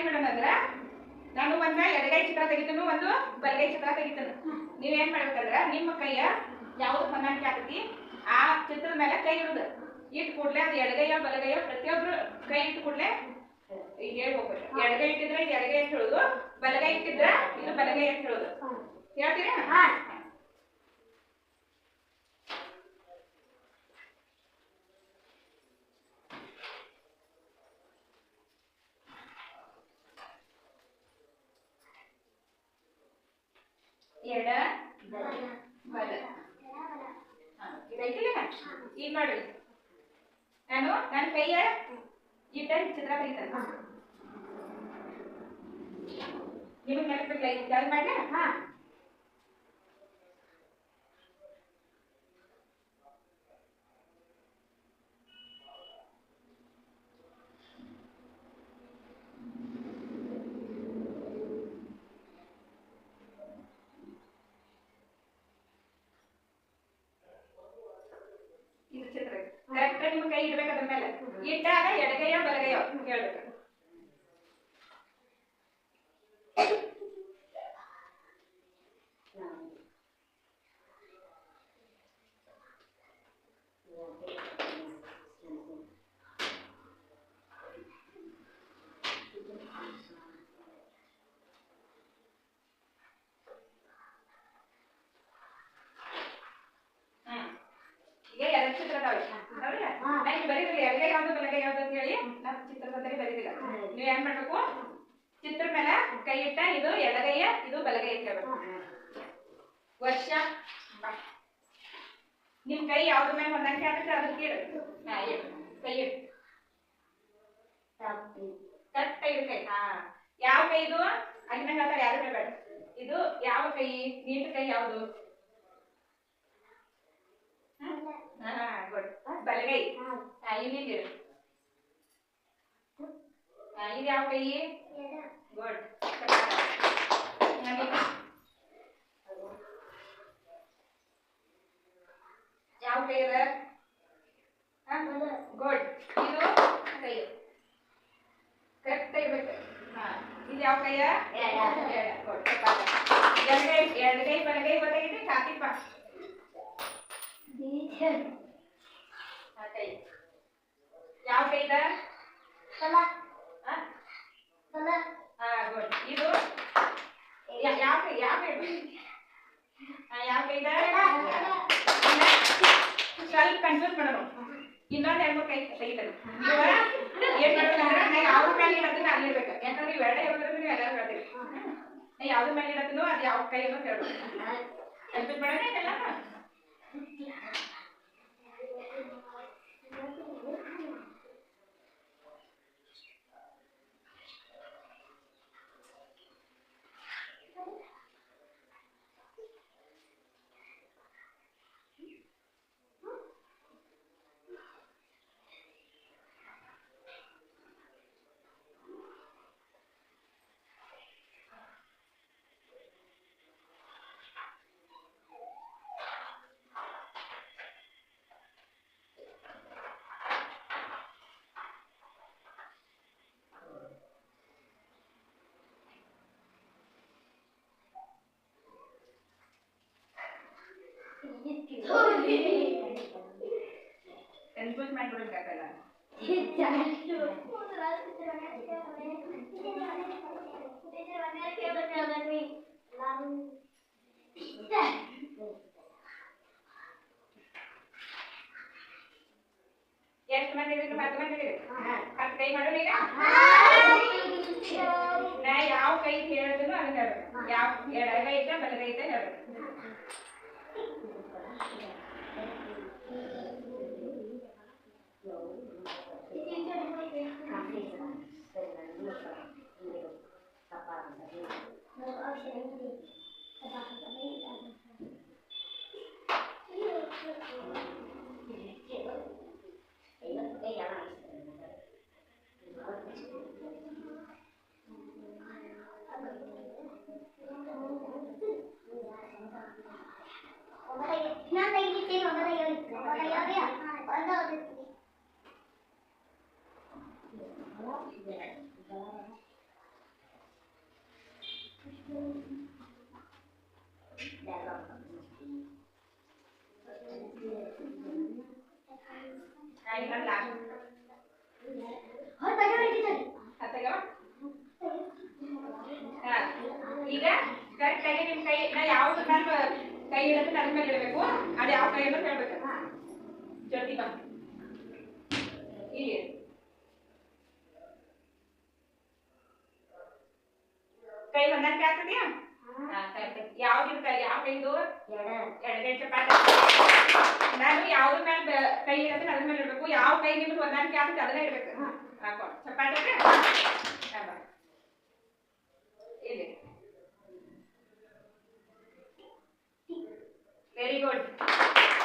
ಏನ್ ಮಾಡೋಣ ಅಂದ್ರ ನಾನು ಒಂದ ಎಡಗೈ ಚಿತ್ರ ತೆಗಿತನು ಒಂದು ಬಲಗೈ ಚಿತ್ರ ತೆಗಿತನು. ನೀವ್ ಏನ್ ಮಾಡ್ಬೇಕಂದ್ರ ನಿಮ್ಮ ಕೈಯ ಯಾವ್ದು ಹೊಂದಾಣಿಕೆ ಆಗ್ತೈತಿ ಆ ಚಿತ್ರದ ಮೇಲೆ ಕೈ ಇಡುದು. ಇಟ್ ಕೂಡ್ಲೆ ಅದು ಎಡಗೈಯ ಬಲಗೈಯ ಪ್ರತಿಯೊಬ್ರು ಕೈ ಇಟ್ಟು ಕೂಡ್ಲೆ ಈಗ ಎಡಗೈ ಇಟ್ಟಿದ್ರೆ ಇದು ಎಡಗೈ ಅಂತ ಹೇಳುದು ಬಲಗೈ ಇಟ್ಟಿದ್ರ ಇದು ಬಲಗೈ ಅಂತ ಹೇಳುದು. ಹೇಳ್ತೀರಾ? ಎಡ ಬಲ ಇದೈತಿಲ್ಲ ಈಗ ನೋಡಿ ನಾನು ನನ್ನ ಕೈಯ ಇಟ್ಟ ಚಿತ್ರ ತೆಗಿತಾನೆ ನಿಮಗೆ ನೆನಪಿಲ್ಲ ಈಗ ಚಾಲು ಮಾಡಿ ಹಾ. ಇದು ಚಿತ್ರ ಕರೆಕ್ಟ್ ನಿಮ್ಮ ಕೈ ಇಡ್ಬೇಕು ಅದ್ರ ಮೇಲೆ ಇಟ್ಟಾಗ ಎಡಗೈಯ ಬಲಗೈಯ ಹೇಳ್ಬೇಕು ಹ್ಮ್ ಈಗ ಎರಡು ಚಿತ್ರ ಅದಾವೆ ಹೌದಾ ನಾನು ಬರೀದಿಲ್ಲ ಎಡಗೈ ಯಾವ್ದು ಬಲಗೈ ಯಾವ್ದು ಅಂತ ಹೇಳಿ ನಾವು ಚಿತ್ರದಲ್ಲಿ ಬರೀದಿಲ್ಲ. ನೀವ್ ಏನ್ ಮಾಡ್ಬೇಕು? ಚಿತ್ರ ಮೇಲೆ ಕೈ ಇಟ್ಟ, ಇದು ಎಡಗೈಯ, ಇದು ಬಲಗೈ ಅಂತ ಹೇಳ್ಬೇಕು. ವರ್ಷ. ನಿಮ್ ಕೈ ಯಾವ್ದ್ರ ಮೇಲೆ ಹೊಂದಾಣಿಕೆ ಆಗುತ್ತೆ ಅದಕ್ಕೆ ಇಡು ಹಾ ಕೈ ಇಡು. ಕರೆಕ್ಟ್ ಇಡು ಕೈ. ಹಾ. ಯಾವ ಕೈ ಇದು? ಅಗ್ನ ಹೇಳ್ತಾರೆ ಯಾರು ಬೇಡ. ಇದು ಯಾವ ಕೈ? ನೀಟ್ ಕೈ ಯಾವುದು? ಹಾ ಬಲಗೈ. ಹಾ ಇಲ್ಲಿ ಹಾ ಇದು ಯಾವ ಕೈ ಗುಡ್ ಯಾವ ಕೈ ಅದ ಗುಡ್ ಇದು ಕೈ ಕರೆಕ್ಟ್ ಇರ್ಬೇಕು ಹಾ ಇದು ಯಾವ ಕೈಯ ಗುಡ್ ಎಡಗೈ ಎಡಗೈ ಬಲಗೈ ಗೊತ್ತಾಗಿದೆ ಕಾತಿಪ್ಪ ಹಾ ಕೈ ಯಾವ ಕೈ ಇದ? ಹಾ ಹಾ ಗುಡ್. ಇದು? ಯಾವ ಕೈ ಯಾವ ಕೈ? ಯಾವ ಕೈ ಸ್ವಲ್ಪ ಕನ್ಫ್ಯೂಸ್ ಮಾಡೋಣ. ಇನ್ನೊಂದು ಎರಡು ಕೈ ತೆಗಿತಾರೆ ಏನ್ ನಾ ಯಾವ್ದ್ರ ಮೇಲೆ ಇಡತ್ತೀನಿ ಅಲ್ಲಿ ಇರ್ಬೇಕು ಯಾಕಂದ್ರೆ ಇವೆರಡ ಹೇಳಿದ್ರೆ ನೀವು ಎಲ್ಲರೂ ಹೇಳ್ತೀರಿ. ನಾ ಮೇಲೆ ಇಡತ್ತೀನೋ ಅದು ಯಾವ ಕೈ ಅನ್ನೋ ಹೇಳ್ಬೇಕು ಕನ್ಫ್ಯೂಸ್ ಮಾಡೋಣ ಕನ್ಫ್ಯೂಸ್ ಮಾಡ್ಬಿಡ್ಬೇಕಾಗಲ್ಲ ಎಷ್ಟು ಮಂದಿ ಇದ್ರು ಹತ್ತು ಮಂದಿ ಇದ್ರು ಹತ್ತು ಕೈ ಮಾಡೋಣ ಈಗ? ನಾ ಯಾವ ಕೈ ಹೇಳಿದ್ರು ಅದನ್ನ ಯಾವ ಎಡಗೈ ಐತೆ ಬಲಗೈ ಐತೆ ಹೇಳ್ಬೇಕು ನಾನು ಈಗ ಕರೆಕ್ಟಾಗಿ ನಿಮ್ಮ ಕೈ ನಾ ಯಾವುದು ನಾನು ಕೈ ಇಡಕ್ಕೆ ಅದ್ರ ಮೇಲೆ ಇಡಬೇಕು. ಅದು ಯಾವ ಕೈ ಅನ್ನೋದು ಹಾ. ಜಲ್ದಿ ಬಾ. ಇಲ್ಲಿ. ಕೈ ಹೊಂದಾಣಿಕೆ ಆಗ್ತದ್ಯಾ ಹಾ. ಕರೆಕ್ಟ್. ಯಾವ್ದು ಕೈ ಯಾವ ಕೈದು? ಎಡಗೈ ಚಪಾತಿ ನಾನು ಯಾವ್ದ್ರ ಮೇಲೆ ಕೈ ಇಡತ್ತೆ ಅದ್ರ ಮೇಲೆ ಇಡಬೇಕು. ಯಾವ ಕೈ ನಿಮ್ಗೆ ಹೊಂದಾಣಿಕೆ ಆಗ್ತದೆ ಅದನ್ನೇ ಇಡಬೇಕು. ಚಪಾತಿ ಇದೆ? ಹಾ, ಬಾ. ಇಲ್ಲಿ ವೆರಿ ಗುಡ್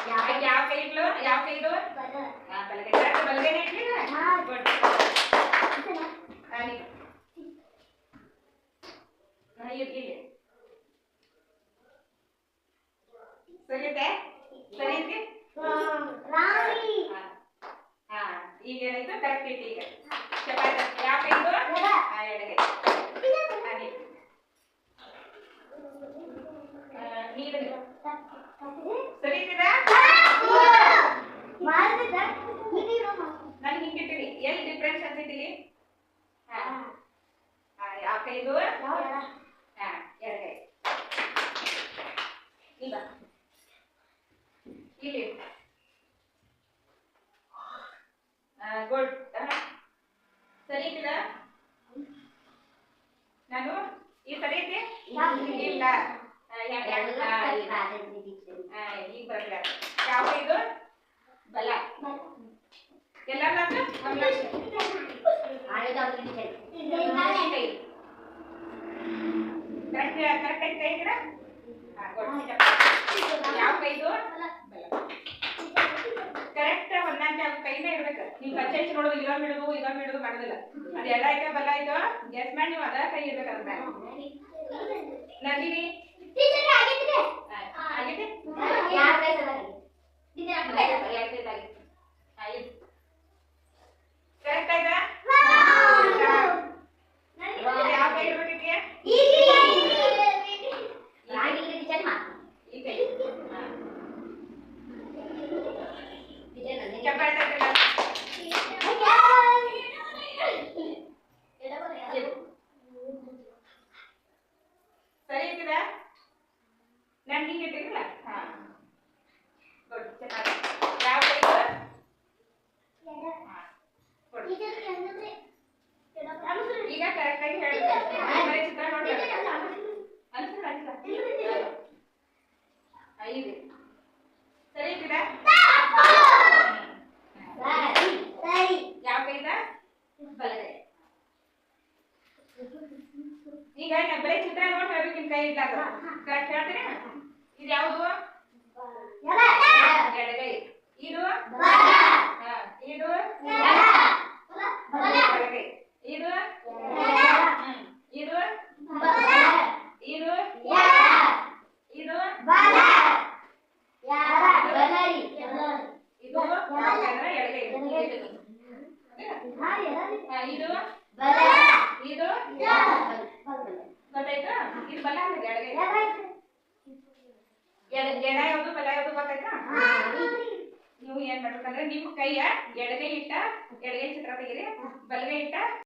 ಯಾವ ಯಾವ ಕೈ ಇಡ್ಲು ಯಾವ ಕೈ ಇದು ಬಲ. ಹಾ, ಬಲಗೈ ಕರೆಕ್ಟ್ ಬಲಗೈನೇ ಇಡ್ಲಿ ಹಾ. ಗುಡ್ ಇದನ್ನ ಹಾ, ನೀವು. ಹಾ, ಇಲ್ಲಿ ಇಲ್ಲಿ ಸರಿ ಇದೆ ಸರಿ ಇದೆ ರಾಣಿ. ಹಾ. ಹಾ ಈಗ ಏನಾಯ್ತು ಕರೆಕ್ಟ್ ಇಟ್ಟು ಈಗ ಚಪಾತಿ ಯಾವ ಕೈ ಇದು ಎಡ. ಹಾ ಎಡಗೈ ಸರಿ ಇದೀರಾ ಮಾಡಿದ ನೀನು ನಾನು ಹಿಂಗಿಟ್ಟಿನಿ ಎಲ್ಲಿ ಡಿಫ್ರೆನ್ಸ್ ಹಾ. ಹಾ ಯಾವ ಕೈ ಇದು ಹಾ ಎಡಗೈ ಇಲ್ಲ ಇಲ್ಲಿ. ಗುಡ್ ಸರಿ ಇದೀರ ನಾನು ಈ ಸರಿ ಐತಿ ಇಲ್ಲ. ಈಗ ಬರಲ್ಲ ಯಾವ ಇದು? ಬಲ. ಯಾವ ಕೈದು ಕರೆಕ್ಟ್ ಆಗೋ ಕೈನೇ ಇರ್ಬೇಕು. ನೀವು ಕಚ್ಚೆ ನೋಡೋದು ಇದೊಮ್ಮೆ ಇಡೋದು ಇದೊಮ್ಮೆ ಬಿಡೋದು ಮಾಡೋದಿಲ್ಲ. ಅದು ಎಡ ಆಯ್ತಾ? ಬಲ ಆಯ್ತು? ಗೆಸ್ ಮಾಡಿ ನೀವು ಅದ ಕೈ ಇರ್ಬೇಕಂತ ಅದ್ರ ನಂದಿನಿ ಆ, ಆಗಿದೆ ಕರೆಕ್ಟ್ ಆಯ್ತಾ ಯಾವ ಕೈ ಇರ್ಬೇಕಕ್ಕೆ ಈ ಕೈ ಹಾ. ಚಪಾತಿ ಹಾಕಲ್ಲ. ಸರಿ ಇದ್ದೀರಾ ನಾನು ಹಿಂಗೆ ಇಟ್ಟಿರಲ್ಲ ಹಾ ಗುಡ್ ಚಪಾತಿ ಯಾವ ಕೈ ಇದು? ಹಾ ಗುಡ್ ಈಗ ಕರೆಕ್ಟ್ ಆಗಿ ಹೇಳ್ಬೇಕು ಬರೀ ಚಿತ್ರ ನೋಡ್ಬೇಕು ಅನ್ಸಲ್ಲ ಅನ್ಸಲ್ಲ ಐದು ಸರಿ ಇದ್ದೀರಾ ಯಾವ ಕೈದ ಬಲಗೈ ಈಗ ನಾ ಬರೀ ಚಿತ್ರ ನೋಡಿ ಹೇಳ್ಬೇಕು ನಿಮ್ ಕೈ ಇದ್ದಾಗ ಕರೆಕ್ಟ್ ಹೇಳ್ತೀರಾ? ಇದು ಯಾವುದು? ಎಡಗೈ. ಇದು? ಹಾ, ಇದು? ಬಲಗೈ ಇದು? ಹ್ಮ್. ಇದು? ಇದು? ಇದು? ಇದು? ಅಂದ್ರೆ ಎಡಗೈ. ಇದು. ಹಾ, ಇದು? ಇದು? ಗೊತ್ತಾಯ್ತಾ? ಇದು ಬಲ ಅಂದ್ರೆ ಎಡಗೈ. ಎಡ ಎಡ ಯಾವುದು ಬಲ ಯಾವುದು ಗೊತ್ತಾಯ್ತಾ? ನೀವು ಏನ್ ಮಾಡ್ಬೇಕಂದ್ರೆ ನಿಮ್ಮ ಕೈಯ ಎಡಗೈ ಇಟ್ಟ ಎಡಗೈ ಚಿತ್ರ ತೆಗೀರಿ. ಬಲಗೈ ಇಟ್ಟ.